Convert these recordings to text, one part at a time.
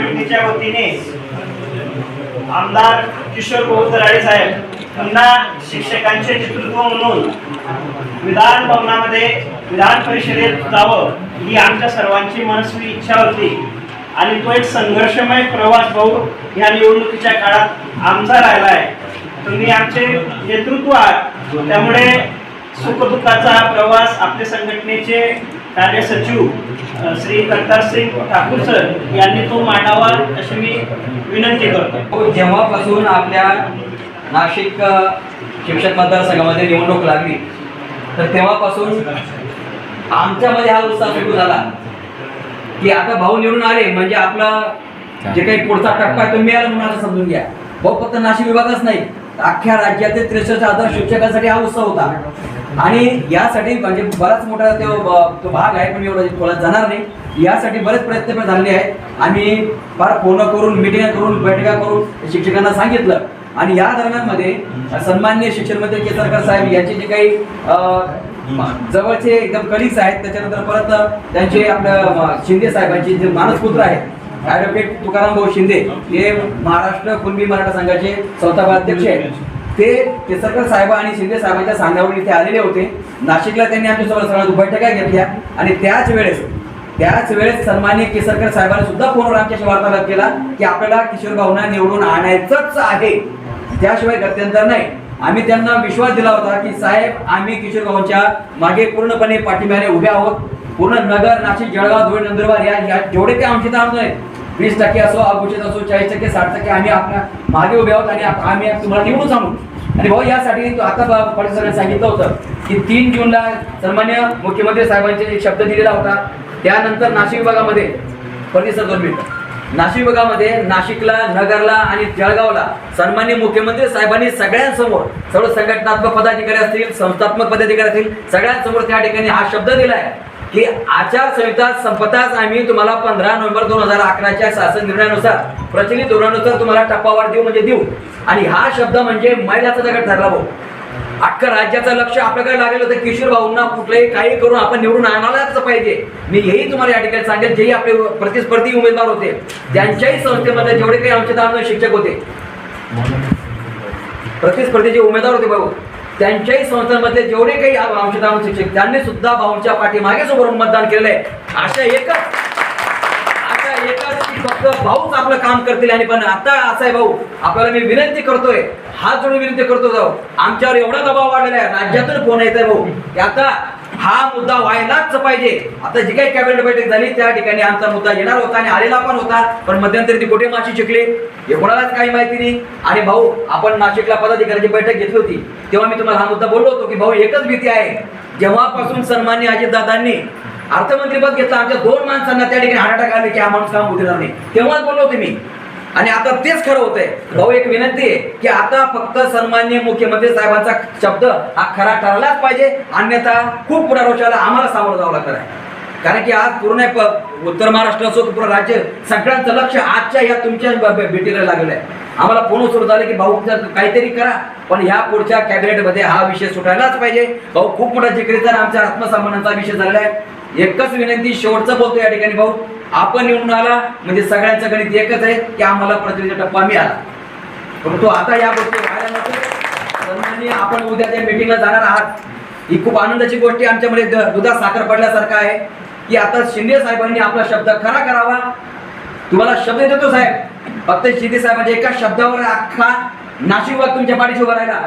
युतीच्या वतीने आमदार किशोर भाऊ दराडे साहेब पुन्हा शिक्षकांचे नेतृत्व म्हणून विधान भवनामध्ये विधान परिषदेत जावं ही आमच्या सर्वांची मनस्वी इच्छा होती. आणि तो एक संघर्षमय प्रवास भाऊ ह्या निवडणुकीच्या काळात आमचा राहिला आहे. तुम्ही आमचे नेतृत्व आहात. त्यामुळे सुखदुःखाचा हा प्रवास आपले संघटनेचे कार्य सचिव श्री करतार सिंग ठाकूर सर यांनी तो मांडावा अशी मी विनंती करतो. हो, जेव्हापासून आपल्या नाशिक शिक्षक मतदारसंघामध्ये निवडणूक लागली तर तेव्हापासून आमच्यामध्ये हा उत्साह सुरू झाला. की आता भाऊ निवडून आले म्हणजे आपला जे काही पुढचा टप्पा आहे तो मिळाला म्हणून असं समजून घ्या. भाऊ फक्त नाशिक विभागच नाही अख्ख्या राज्यातील त्रेसष्ट हजार शिक्षकांसाठी हा उत्सव होता. आणि यासाठी म्हणजे बराच मोठा तो भाग आहे पण एवढा थोडा जाणार नाही. यासाठी बरेच प्रयत्न पण झालेले आहेत. आम्ही फार फोन करून मिटिंगा करून बैठका करून शिक्षकांना सांगितलं. आणि या दरम्यानमध्ये सन्मान्य शिक्षण मंत्री केसरकर साहेब यांचे जे काही जवळचे एकदम कलिक्स आहेत त्याच्यानंतर परत त्यांचे आपलं शिंदे साहेबांचे जे मानसपुत्र आहेत ॲडव्होकेट तुकाराम भाऊ शिंदे हे महाराष्ट्र कुणबी मराठा संघाचे संस्थापक अध्यक्ष आहेत. ते केसरकर साहेब आणि शिंदे साहेबांच्या सांगण्यावर इथे आलेले होते. नाशिकला त्यांनी आमच्यासोबत सगळ्या बैठका घेतल्या. आणि त्याच वेळेस त्याच वेळेस सन्मान्य केसरकर साहेबांनी सुद्धा फोनवर आमच्याशी वार्तालाप केला की आपल्याला किशोर भाऊंना निवडून आणायचंच आहे. त्याशिवाय गत्यंतर नाही. आम्ही त्यांना विश्वास दिला होता की साहेब आम्ही किशोर भाऊंच्या मागे पूर्णपणे पाठिंब्याने उभे आहोत. पूर्ण नगर नाशिक जळगाव धुळे नंदुरबार या जेवढे काही आमचे आहेत वीस टक्के असो अघोषित असो चाळीस टक्के साठ टक्के आम्ही आपल्या मागे उभे आहोत आणि आम्ही तुम्हाला निवडून सांगू. आणि भाऊ यासाठी आता ब- पाटील सरांनी सांगितलं होतं की तीन जूनला सन्मान्य मुख्यमंत्री साहेबांचे एक शब्द दिलेला होता. त्यानंतर नाशिक विभागामध्ये परिसर दोन मिनिटं नाशिक विभागामध्ये नाशिकला नगरला आणि जळगावला सन्मान्य मुख्यमंत्री साहेबांनी सगळ्यांसमोर सर्व संघटनात्मक पदाधिकारी असतील संस्थात्मक पदाधिकारी असतील सगळ्यांसमोर त्या ठिकाणी हा शब्द दिला आहे की आचारसंहिता संपताच आम्ही तुम्हाला पंधरा नोव्हेंबर दोन हजार अकराच्या शासन निर्णयानुसार प्रचलित धोरणानुसार तुम्हाला टप्पावार देऊ म्हणजे देऊ. आणि हा शब्द म्हणजे मैलाचा दगड ठरला भाऊ. अख्खं राज्याचं लक्ष आपल्याकडे लागेल होतं. किशोर भाऊंना कुठलंही काही करून आपण निवडून आणायलाच पाहिजे. मी हेही तुम्हाला या ठिकाणी सांगेल जेही आपले प्रतिस्पर्धी उमेदवार होते त्यांच्याही संस्थेमध्ये जेवढे काही आमचे दाम शिक्षक होते. प्रतिस्पर्धीचे उमेदवार होते भाऊ. त्यांच्याही संस्थांमध्ये जेवढे काही आमचे शिक्षक त्यांनी सुद्धा भाऊंच्या पाठीमागे सोबत मतदान केलंय अशा एकच अशा एकच की फक्त भाऊच आपलं काम करतील आणि पण आता असं आहे भाऊ आपल्याला मी विनंती करतोय हात जोडून विनंती करतो जाऊ. आमच्यावर एवढा दबाव वाढलेला आहे राज्यातून फोन येत आहे भाऊ? की आता हा मुद्दा व्हायलाच पाहिजे. आता जी काही कॅबिनेट बैठक झाली त्या ठिकाणी आमचा मुद्दा येणार होता आणि आलेला पण होता. पण मध्यंतरी ती कुठे माशी शिकले हे कोणालाच काही माहिती नाही. आणि भाऊ आपण नाशिकला पदाधिकाऱ्याची बैठक घेतली होती. तेव्हा मी तुम्हाला हा मुद्दा बोललो होतो की भाऊ एकच भीती आहे. जेव्हापासून सन्मान्य अजितदादांनी अर्थमंत्रीपद घेतलं आमच्या दोन माणसांना त्या ठिकाणी हार्ट अटॅक आले की हा माणूस काम उतरणार नाही. तेव्हाच बोललो होते मी. आणि आता तेच खरं होतंय. भाऊ एक विनंती आहे की आता फक्त सन्मान्य मुख्यमंत्री साहेबांचा शब्द हा खरा ठरलाच पाहिजे. अन्यथा खूप पुनर्वचाराला आम्हाला सामोरं जावं लागणार आहे. कारण की आज पूर्ण उत्तर महाराष्ट्र असो की पूर्ण राज्य सगळ्यांचं लक्ष आजच्या या तुमच्या भेटीला लागलं आहे. आम्हाला फोन सुरू झाले की भाऊ काहीतरी करा पण ह्या पुढच्या कॅबिनेटमध्ये हा विषय सुटायलाच पाहिजे. भाऊ खूप मोठा जिकरीचा तर आमच्या आत्मसन्मानाचा विषय झालेला आहे. एकच विनंती शेवटचं बोलतो या ठिकाणी भाऊ. आपण निवडून आला म्हणजे सगळ्यांचं गणित एकच आहे की आम्हाला प्रतिनिधी टप्पा मिळाला. परंतु आता या गोष्टी व्हायला नको. आपण उद्या त्या मिटिंगला जाणार आहात. ही खूप आनंदाची गोष्ट आमच्यामध्ये दुधात साखर पडल्यासारखं आहे की आता शिंदे साहेबांनी आपला शब्द खरा करावा. तुम्हाला शब्द देतो साहेब. फक्त शिंदे साहेबांच्या एका शब्दावर अख्खा नाशिकवर तुमच्या पाठीशी उभा राहिला.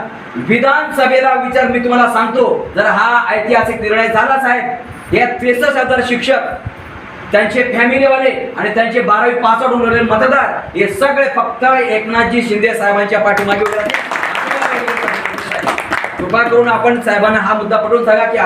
विधानसभेला विचार मी तुम्हाला सांगतो. जर हा ऐतिहासिक निर्णय झाला साहेब या त्रेसष्ट हजार शिक्षक त्यांचे फॅमिलीवाले आणि त्यांचे बारावी पास आउट मतदार. हे सगळे फक्त एकनाथजी शिंदे साहेबांच्या पाठीमागे उभे कृपा करून आपण साहेबांना हा मुद्दा पटवून सांगा की